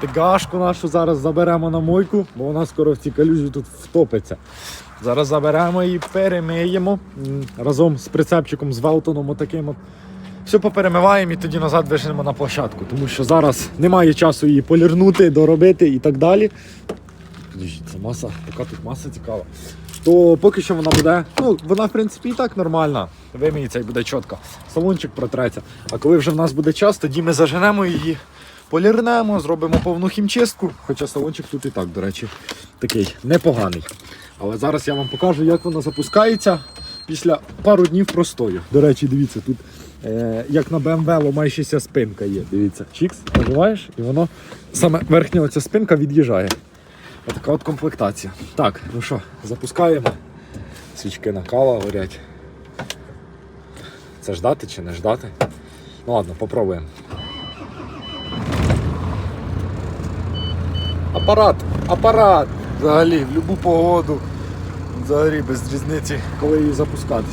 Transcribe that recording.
Тигашку нашу зараз заберемо на мойку, бо вона скоро в цій калюжі тут втопиться. Зараз заберемо її, перемиємо разом з прицепчиком, з Велтоном отаким. От. Все поперемиваємо і тоді назад виженемо на площадку, тому що зараз немає часу її полірнути, доробити і так далі. Це маса, така тут маса цікава. То поки що вона буде, ну, вона в принципі і так нормальна. Виміється і буде чітко. Салончик протреться. А коли вже в нас буде час, тоді ми заженемо її, полірнемо, зробимо повну хімчистку. Хоча салончик тут і так, до речі, такий непоганий. Але зараз я вам покажу, як вона запускається після пару днів простою. До речі, дивіться, тут е, як на BMW ломаючася спинка є. Дивіться, чікс, нажимаєш, і воно саме верхня оця спинка від'їжджає. Отака от комплектація. Так, ну що, запускаємо. Свічки накала горять. Це ждати чи не ждати? Ну ладно, попробуємо. Апарат, апарат! Взагалі, в будь-яку погоду. Взагалі без різниці, коли її запускати.